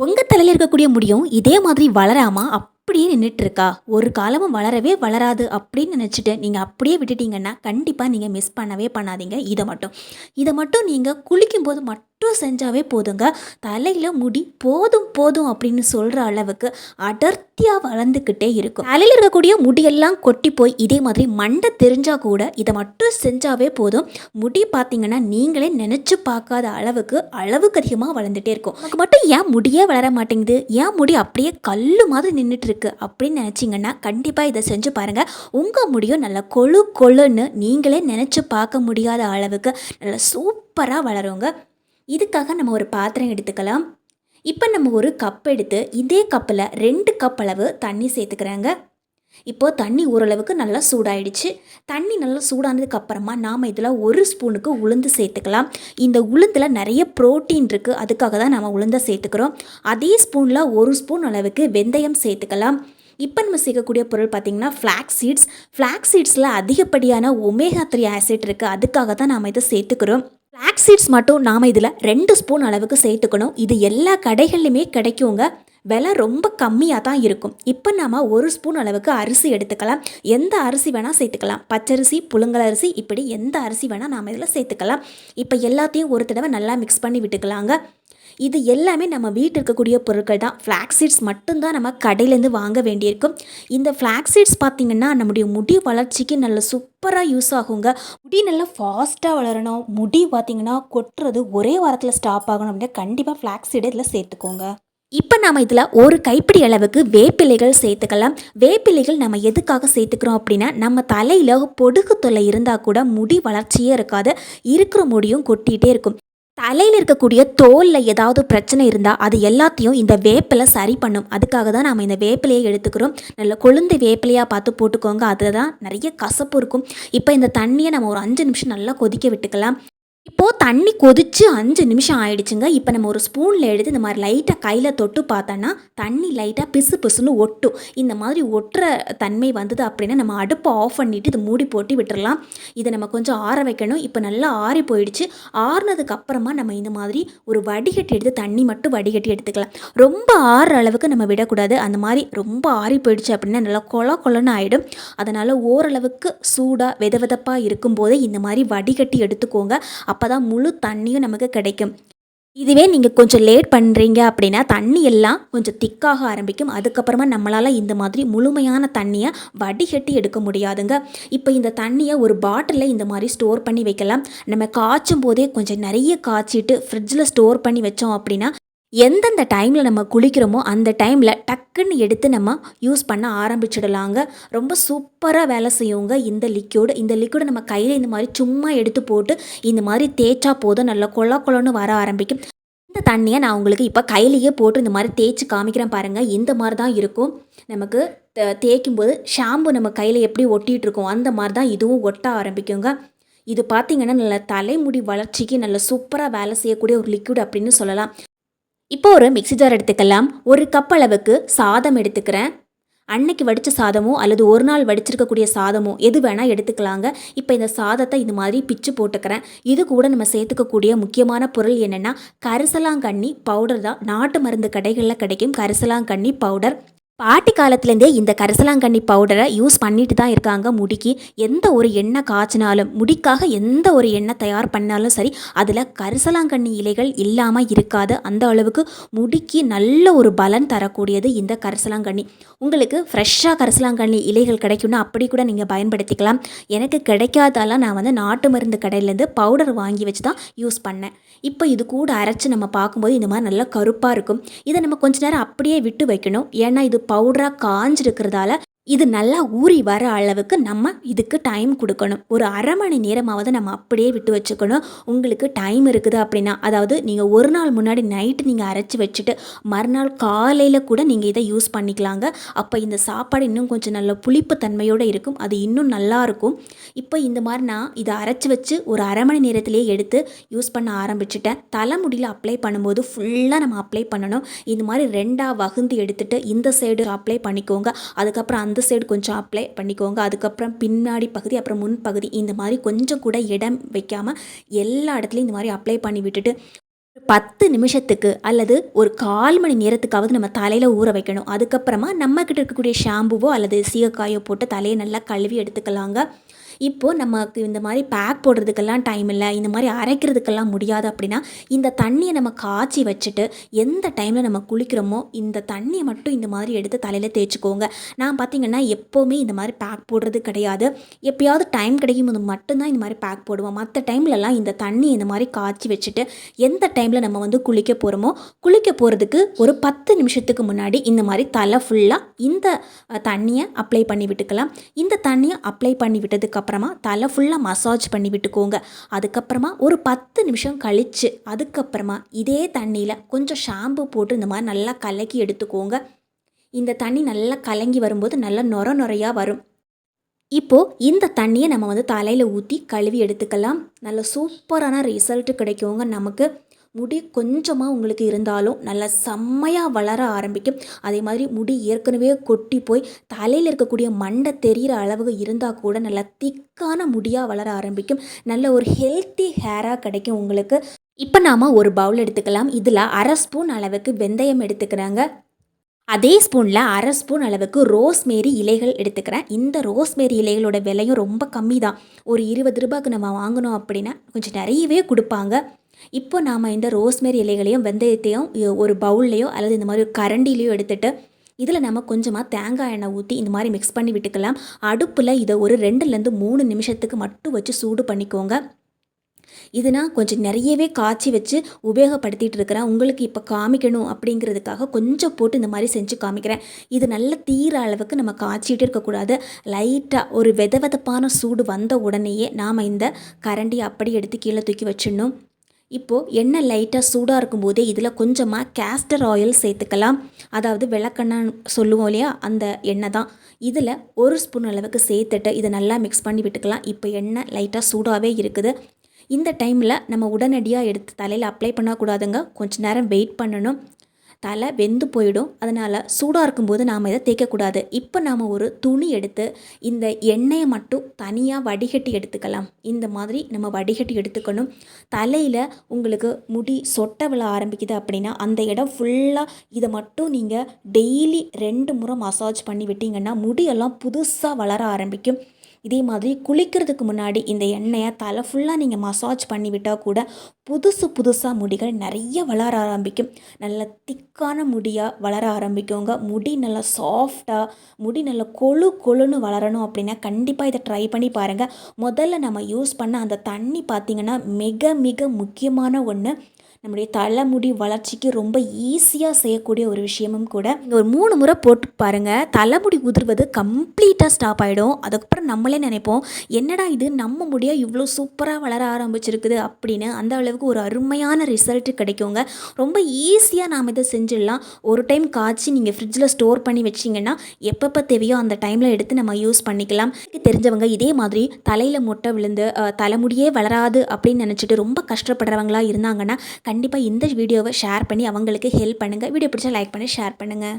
உங்கள் தலையில் இருக்கக்கூடிய முடியும் இதே மாதிரி வளராமா அப்படியே நின்றுட்டு இருக்கா ஒரு காலமும் வளரவே வளராது அப்படின்னு நினச்சிட்டு நீங்கள் அப்படியே விட்டுட்டீங்கன்னா கண்டிப்பாக நீங்கள் மிஸ் பண்ணவே பண்ணாதீங்க. இதை மட்டும். இதை மட்டும் நீங்கள் குளிக்கும்போது மட்டும் செஞ்சாவே போதுங்க. தலையில் முடி போதும் போதும் அப்படின்னு சொல்கிற அளவுக்கு அடர்த்தியாக வளர்ந்துக்கிட்டே இருக்கும். தலையில் இருக்கக்கூடிய முடியெல்லாம் கொட்டி போய் இதே மாதிரி மண்டை தெரிஞ்சால் கூட இதை மட்டும் செஞ்சாவே போதும். முடி பார்த்தீங்கன்னா நீங்களே நினச்சி பார்க்காத அளவுக்கு அளவுக்கு அதிகமாக வளர்ந்துட்டே இருக்கும். நமக்கு மட்டும் ஏன் முடியே வளர மாட்டேங்குது? ஏன் முடி அப்படியே கல்லு மாதிரி நின்றுட்டு இருக்கு. அப்படின்னு நினச்சிங்கன்னா கண்டிப்பாக இதை செஞ்சு பாருங்கள் உங்கள் முடியும் நல்லா கொழு கொழுன்னு நீங்களே நினச்சி பார்க்க முடியாத அளவுக்கு நல்லா சூப்பராக வளருங்க. இதுக்காக நம்ம ஒரு பாத்திரம் எடுத்துக்கலாம். இப்போ நம்ம ஒரு கப் எடுத்து இதே கப்பில் ரெண்டு கப் அளவு தண்ணி சேர்த்துக்கிறாங்க. இப்போது தண்ணி ஓரளவுக்கு நல்லா சூடாயிடுச்சு. தண்ணி நல்லா சூடானதுக்கு அப்புறமா நாம் இதில் ஒரு ஸ்பூனுக்கு உளுந்து சேர்த்துக்கலாம். இந்த உளுந்தில் நிறைய ப்ரோட்டீன் இருக்குது அதுக்காக தான் நம்ம உளுந்தை சேர்த்துக்கிறோம். அதே ஸ்பூனில் ஒரு ஸ்பூன் அளவுக்கு வெந்தயம் சேர்த்துக்கலாம். இப்போ நம்ம சேர்க்கக்கூடிய பொருள் பார்த்திங்கன்னா ஃப்ளாக் சீட்ஸ் ஃப்ளாக் சீட்ஸில் அதிகப்படியான ஒமேகா த்ரீ ஆசிட் இருக்குது அதுக்காக தான் நாம் இதை சேர்த்துக்கிறோம். ஃப்ளாக் சீட்ஸ் மட்டும் நாம் இதில் ரெண்டு ஸ்பூன் அளவுக்கு சேர்த்துக்கணும். இது எல்லா கடைகள்லையுமே கிடைக்குங்க. விலை ரொம்ப கம்மியாக தான் இருக்கும். இப்போ நாம் ஒரு ஸ்பூன் அளவுக்கு அரிசி எடுத்துக்கலாம். எந்த அரிசி வேணால் சேர்த்துக்கலாம். பச்சரிசி புழுங்கல் அரிசி இப்படி எந்த அரிசி வேணால் நாம் இதில் சேர்த்துக்கலாம். இப்போ எல்லாத்தையும் ஒரு தடவை நல்லா மிக்ஸ் பண்ணி விட்டுக்கலாங்க. இது எல்லாமே நம்ம வீட்டில் இருக்கக்கூடிய பொருட்கள் தான். ஃப்ளாக் சீட்ஸ் மட்டும்தான் நம்ம கடையிலேருந்து வாங்க வேண்டியிருக்கும். இந்த ஃப்ளாக் சீட்ஸ் பார்த்திங்கன்னா நம்முடைய முடி வளர்ச்சிக்கு நல்ல சூப்பராக யூஸ் ஆகுங்க. முடி நல்லா ஃபாஸ்ட்டாக வளரணும். முடி பார்த்திங்கன்னா கொட்டுறது ஒரே வாரத்தில் ஸ்டாப் ஆகணும் அப்படின்னா கண்டிப்பாக ஃப்ளாக் சீடை இதில் சேர்த்துக்கோங்க. இப்போ நம்ம இதில் ஒரு கைப்பிடி அளவுக்கு வேப்பிலைகள் சேர்த்துக்கலாம். வேப்பிலைகள் நம்ம எதுக்காக சேர்த்துக்கிறோம் அப்படின்னா நம்ம தலையில் பொடுகு தொல்லை இருந்தால் கூட முடி வளர்ச்சியே இருக்காது. இருக்கிற முடியும் கொட்டிகிட்டே இருக்கும். தலையில் இருக்கக்கூடிய தோலில் ஏதாவது பிரச்சனை இருந்தால் அது எல்லாத்தையும் இந்த வேப்பிலை சரி பண்ணும். அதுக்காக தான் நம்ம இந்த வேப்பிலையை எடுத்துக்கிறோம். நல்ல கொழுந்து வேப்பிலையாக பார்த்து போட்டுக்கோங்க. அதுதான் நிறைய கசப்பு இருக்கும். இப்போ இந்த தண்ணியை நம்ம ஒரு அஞ்சு நிமிஷம் நல்லா கொதிக்க விட்டுக்கலாம். இப்போது தண்ணி கொதித்து அஞ்சு நிமிஷம் ஆயிடுச்சுங்க. இப்போ நம்ம ஒரு ஸ்பூனில் எடுத்து இந்த மாதிரி லைட்டாக கையில் தொட்டு பார்த்தோன்னா தண்ணி லைட்டாக பிசு பிசுன்னு ஒட்டும். இந்த மாதிரி ஒட்டுற தன்மை வந்தது அப்படின்னா நம்ம அடுப்பை ஆஃப் பண்ணிவிட்டு இதை மூடி போட்டு விட்டுறலாம். இதை நம்ம கொஞ்சம் ஆற வைக்கணும். இப்போ நல்லா ஆறி போயிடுச்சு. ஆறுனதுக்கு அப்புறமா நம்ம இந்த மாதிரி ஒரு வடிகட்டி எடுத்து தண்ணி மட்டும் வடிகட்டி எடுத்துக்கலாம். ரொம்ப ஆறுற அளவுக்கு நம்ம விடக்கூடாது. அந்த மாதிரி ரொம்ப ஆறி போயிடுச்சு அப்படின்னா நல்லா கொல கொலன்னு ஆகிடும் அதனால் ஓரளவுக்கு சூடாக வெத வெதப்பாக இருக்கும்போதே இந்த மாதிரி வடிகட்டி எடுத்துக்கோங்க. அப்போ தான் முழு தண்ணியும் நமக்கு கிடைக்கும். இதுவே நீங்கள் கொஞ்சம் லேட் பண்ணுறீங்க அப்படின்னா தண்ணி எல்லாம் கொஞ்சம் திக்காக ஆரம்பிக்கும். அதுக்கப்புறமா நம்மளால் இந்த மாதிரி முழுமையான தண்ணியை வடிகட்டி எடுக்க முடியாதுங்க. இப்போ இந்த தண்ணியை ஒரு பாட்டிலில் இந்த மாதிரி ஸ்டோர் பண்ணி வைக்கலாம். நம்ம காய்ச்சும் போதே கொஞ்சம் நிறைய காய்ச்சிட்டு ஃப்ரிட்ஜில் ஸ்டோர் பண்ணி வச்சோம் அப்படின்னா எந்தெந்த டைமில் நம்ம குளிக்கிறோமோ அந்த டைமில் டக்குன்னு எடுத்து நம்ம யூஸ் பண்ண ஆரம்பிச்சிடலாங்க. ரொம்ப சூப்பராக வேலை செய்யுங்க. இந்த லிக்யூடு இந்த லிக்யூடு நம்ம கையில் இந்த மாதிரி சும்மா எடுத்து போட்டு இந்த மாதிரி தேய்ச்சா போதும். நல்லா கொல கொலன்னு வர ஆரம்பிக்கும். இந்த தண்ணியை நான் உங்களுக்கு இப்போ கையிலேயே போட்டு இந்த மாதிரி தேய்ச்சி காமிக்கிறேன் பாருங்கள் இந்த மாதிரி தான் இருக்கும். நமக்கு தேய்க்கும் போது ஷாம்பு நம்ம கையில் எப்படி ஒட்டிகிட்டு இருக்கோம் அந்த மாதிரி தான் இதுவும் ஒட்ட ஆரம்பிக்குங்க. இது பார்த்திங்கன்னா நல்ல தலைமுடி வளர்ச்சிக்கு நல்ல சூப்பராக வேலை செய்யக்கூடிய ஒரு லிக்விட் அப்படின்னு சொல்லலாம். இப்போ ஒரு மிக்சி ஜார் எடுத்துக்கலாம். ஒரு கப் அளவுக்கு சாதம் எடுத்துக்கிறேன். அன்னைக்கு வடித்த சாதமோ அல்லது ஒரு நாள் வடிச்சிருக்கக்கூடிய சாதமோ எது வேணால் எடுத்துக்கலாங்க. இப்போ இந்த சாதத்தை இந்த மாதிரி பிச்சு போட்டுக்கிறேன். இது கூட நம்ம சேர்த்துக்கக்கூடிய முக்கியமான பொருள் என்னென்னா கரிசலாங்கண்ணி பவுடர் தான். நாட்டு மருந்து கடைகளில் கிடைக்கும் கரிசலாங்கண்ணி பவுடர் பாட்டி காலத்துலேருந்தே இந்த கரிசலாங்கண்ணி பவுடரை யூஸ் பண்ணிட்டு தான் இருக்காங்க. முடிக்கு எந்த ஒரு எண்ணெய் காய்ச்சினாலும் முடிக்காக எந்த ஒரு எண்ணெய் தயார் பண்ணாலும் சரி அதில் கரிசலாங்கண்ணி இலைகள் இல்லாமல் இருக்காது. அந்த அளவுக்கு முடிக்கு நல்ல ஒரு பலன் தரக்கூடியது இந்த கரிசலாங்கண்ணி. உங்களுக்கு ஃப்ரெஷ்ஷாக கரிசலாங்கண்ணி இலைகள் கிடைக்கும்னா அப்படி கூட நீங்கள் பயன்படுத்திக்கலாம். எனக்கு கிடைக்காதாலாம் நான் வந்து நாட்டு மருந்து கடையிலேருந்து பவுடர் வாங்கி வச்சு தான் யூஸ் பண்ணேன். இப்போ இது கூட அரைச்சி நம்ம பார்க்கும்போது இந்த மாதிரி நல்லா கருப்பாக இருக்கும். இதை நம்ம கொஞ்ச நேரம் அப்படியே விட்டு வைக்கணும். ஏன்னா இது பவுடராக காஞ்சிருக்கிறதால இது நல்லா ஊறி வர அளவுக்கு நம்ம இதுக்கு டைம் கொடுக்கணும். ஒரு அரை மணி நேரமாவது நம்ம அப்படியே விட்டு வச்சுக்கணும். உங்களுக்கு டைம் இருக்குது அப்படின்னா அதாவது நீங்கள் ஒரு நாள் முன்னாடி நைட்டு நீங்கள் அரைச்சி வச்சுட்டு மறுநாள் காலையில் கூட நீங்கள் இதை யூஸ் பண்ணிக்கலாங்க. அப்போ இந்த சாப்பாடு இன்னும் கொஞ்சம் நல்ல புளிப்பு தன்மையோடு இருக்கும். அது இன்னும் நல்லாயிருக்கும் இப்போ இந்த மாதிரி நான் இதை அரைச்சி வச்சு ஒரு அரை மணி நேரத்திலேயே எடுத்து யூஸ் பண்ண ஆரம்பிச்சிட்டேன். தலைமுடியில் அப்ளை பண்ணும்போது ஃபுல்லாக நம்ம அப்ளை பண்ணணும். இந்த மாதிரி ரெண்டாக வகுந்து எடுத்துகிட்டு இந்த சைடு அப்ளை பண்ணிக்கோங்க. அதுக்கப்புறம் அந்த சைடு கொஞ்சம் அப்ளை பண்ணிக்கோங்க. அதுக்கப்புறம் பின்னாடி பகுதி அப்புறம் முன் பகுதி இந்த மாதிரி கொஞ்சம் கூட இடம் வைக்காமல் எல்லா இடத்துலையும் இந்த மாதிரி அப்ளை பண்ணி விட்டுட்டு பத்து நிமிஷத்துக்கு அல்லது ஒரு கால் மணி நேரத்துக்காவது நம்ம தலையில் ஊற வைக்கணும். அதுக்கப்புறமா நம்மக்கிட்ட இருக்கக்கூடிய ஷாம்புவோ அல்லது சீகக்காயோ போட்டு தலையை நல்லா கழுவி எடுத்துக்கலாங்க. இப்போது நமக்கு இந்த மாதிரி பேக் போடுறதுக்கெல்லாம் டைம் இல்லை இந்த மாதிரி அரைக்கிறதுக்கெல்லாம் முடியாது அப்படின்னா இந்த தண்ணியை நம்ம காய்ச்சி வச்சுட்டு எந்த டைமில் நம்ம குளிக்கிறோமோ இந்த தண்ணியை மட்டும் இந்த மாதிரி எடுத்து தலையில் தேய்ச்சிக்கோங்க. நான் பார்த்திங்கன்னா எப்போவுமே இந்த மாதிரி பேக் போடுறது கிடையாது. எப்பயாவது டைம் கிடைக்கும் போது மட்டும்தான் இந்த மாதிரி பேக் போடுவோம். மற்ற டைம்லலாம் இந்த தண்ணி இந்த மாதிரி காய்ச்சி வச்சுட்டு எந்த டைமில் நம்ம வந்து குளிக்க போகிறோமோ குளிக்க போகிறதுக்கு ஒரு பத்து நிமிஷத்துக்கு முன்னாடி இந்த மாதிரி தலை ஃபுல்லாக இந்த தண்ணியை அப்ளை பண்ணி விட்டுக்கலாம். இந்த தண்ணியை அப்ளை பண்ணி விட்டதுக்கப்புறம் தலை ஃபுல்லாக மசாஜ் பண்ணி விட்டுக்கோங்க. அதுக்கப்புறமா ஒரு பத்து நிமிஷம் கழித்து அதுக்கப்புறமா இதே தண்ணியில் கொஞ்சம் ஷாம்பு போட்டு இந்த மாதிரி நல்லா கலக்கி எடுத்துக்கோங்க. இந்த தண்ணி நல்லா கலங்கி வரும்போது நல்லா நொர நொறையாக வரும். இப்போது இந்த தண்ணியை நம்ம வந்து தலையில் ஊற்றி கழுவி எடுத்துக்கலாம். நல்ல சூப்பரான ரிசல்ட்டு கிடைக்குங்க நமக்கு. முடி கொஞ்சமாக உங்களுக்கு இருந்தாலும் நல்லா செம்மையாக வளர ஆரம்பிக்கும். அதே மாதிரி முடி ஏற்கனவே கொட்டி போய் தலையில் இருக்கக்கூடிய மண்டை தெரிகிற அளவுக்கு இருந்தால் கூட நல்லா திக்கான முடியாக வளர ஆரம்பிக்கும். நல்ல ஒரு ஹெல்த்தி ஹேராக கிடைக்கும் உங்களுக்கு. இப்போ நாம் ஒரு பவுல் எடுத்துக்கலாம். இதில் அரை ஸ்பூன் அளவுக்கு வெந்தயம் எடுத்துக்கிறாங்க. அதே ஸ்பூனில் அரை ஸ்பூன் அளவுக்கு ரோஸ்மேரி இலைகள் எடுத்துக்கிறேன். இந்த ரோஸ்மேரி இலைகளோட விலையும் ரொம்ப கம்மி தான் ஒரு இருபது ரூபாய்க்கு நம்ம வாங்கினோம் அப்படின்னா கொஞ்சம் நிறையவே கொடுப்பாங்க. இப்போ நாம் இந்த ரோஸ்மேரி இலைகளையும் வெந்தயத்தையும் ஒரு பவுல்லையோ அல்லது இந்த மாதிரி ஒரு கரண்டிலையோ எடுத்துட்டு இதில் நம்ம கொஞ்சமாக தேங்காய் எண்ணெய் ஊற்றி இந்த மாதிரி மிக்ஸ் பண்ணி விட்டுக்கலாம். அடுப்பில் இதை ஒரு ரெண்டுலேருந்து மூணு நிமிஷத்துக்கு மட்டும் வச்சு சூடு பண்ணிக்கோங்க. இது நான் கொஞ்சம் நிறையவே காய்ச்சி வச்சு உபயோகப்படுத்திட்டு இருக்கிறேன். உங்களுக்கு இப்போ காமிக்கணும் அப்படிங்கிறதுக்காக கொஞ்சம் போட்டு இந்த மாதிரி செஞ்சு காமிக்கிறேன். இது நல்ல தீர அளவுக்கு நம்ம காய்ச்சிட்டு இருக்கக்கூடாது லைட்டாக ஒரு வெத வெதப்பான சூடு வந்த உடனேயே நாம் இந்த கரண்டியை அப்படி எடுத்து கீழே தூக்கி வச்சிடணும். இப்போது எண்ணெய் லைட்டாக சூடாக இருக்கும்போதே இதில் கொஞ்சமாக கேஸ்டர் ஆயில் சேர்த்துக்கலாம். அதாவது விளக்கெண்ணெய் சொல்லுவோம் இல்லையா? அந்த எண்ணெய் தான். இதில் ஒரு ஸ்பூன் அளவுக்கு சேர்த்துட்டு இதை நல்லா மிக்ஸ் பண்ணி விட்டுக்கலாம். இப்போ எண்ணெய் லைட்டாக சூடாகவே இருக்குது. இந்த டைமில் நம்ம உடனடியாக எடுத்து தலையில் அப்ளை பண்ணக்கூடாதுங்க. கொஞ்ச நேரம் வெயிட் பண்ணணும். தலை வெந்து போயிடும். அதனால் சூடாக இருக்கும்போது நாம் இதை தேய்க்கக்கூடாது. இப்போ நாம் ஒரு துணி எடுத்து இந்த எண்ணெயை மட்டும் தனியாக வடிகட்டி எடுத்துக்கலாம். இந்த மாதிரி நம்ம வடிகட்டி எடுத்துக்கணும். தலையில் உங்களுக்கு முடி சொட்ட விழ ஆரம்பிக்குது அப்படின்னா அந்த இடம் ஃபுல்லாக இதை மட்டும் நீங்கள் டெய்லி ரெண்டு முறை மசாஜ் பண்ணி விட்டீங்கன்னா முடியெல்லாம் புதுசாக வளர ஆரம்பிக்கும். இதே மாதிரி குளிக்கிறதுக்கு முன்னாடி இந்த எண்ணெயை தலை ஃபுல்லாக நீங்கள் மசாஜ் பண்ணிவிட்டால் கூட புதுசு புதுசாக முடிகள் நிறைய வளர ஆரம்பிக்கும். நல்ல திக்கான முடியாக வளர ஆரம்பிக்குங்க. முடி நல்லா சாஃப்டாக முடி நல்லா கொழு கொழுன்னு வளரணும் அப்படின்னா கண்டிப்பாக இதை ட்ரை பண்ணி பாருங்கள் முதல்ல நம்ம யூஸ் பண்ண அந்த தண்ணி பார்த்திங்கன்னா மிக மிக முக்கியமான ஒன்று நம்முடைய தலைமுடி வளர்ச்சிக்கு ரொம்ப ஈஸியாக செய்யக்கூடிய ஒரு விஷயமும் கூட. நீங்க ஒரு மூணு முறை போட்டு பாருங்கள் தலைமுடி உதிர்வது கம்ப்ளீட்டாக ஸ்டாப் ஆகிடும் அதுக்கப்புறம் நம்மளே நினைப்போம் என்னடா இது? நம்ம முடியா இவ்வளோ சூப்பராக வளர ஆரம்பிச்சிருக்குது? அப்படின்னு அந்த அளவுக்கு ஒரு அருமையான ரிசல்ட் கிடைக்குங்க. ரொம்ப ஈஸியாக நாம் இதை செஞ்சிடலாம். ஒரு டைம் காய்ச்சி நீங்கள் ஃப்ரிட்ஜில் ஸ்டோர் பண்ணி வச்சிங்கன்னா எப்பப்போ தேவையோ அந்த டைமில் எடுத்து நம்ம யூஸ் பண்ணிக்கலாம். தெரிஞ்சவங்க இதே மாதிரி தலையில் முட்டை விழுந்து தலைமுடியே வளராது அப்படின்னு நினச்சிட்டு ரொம்ப கஷ்டப்படுறவங்களா இருந்தாங்கன்னா கண்டிப்பாக இந்த வீடியோவை ஷேர் பண்ணி அவங்களுக்கு ஹெல்ப் பண்ணுங்கள் வீடியோ பிடிச்சா லைக் பண்ணி ஷேர் பண்ணுங்கள்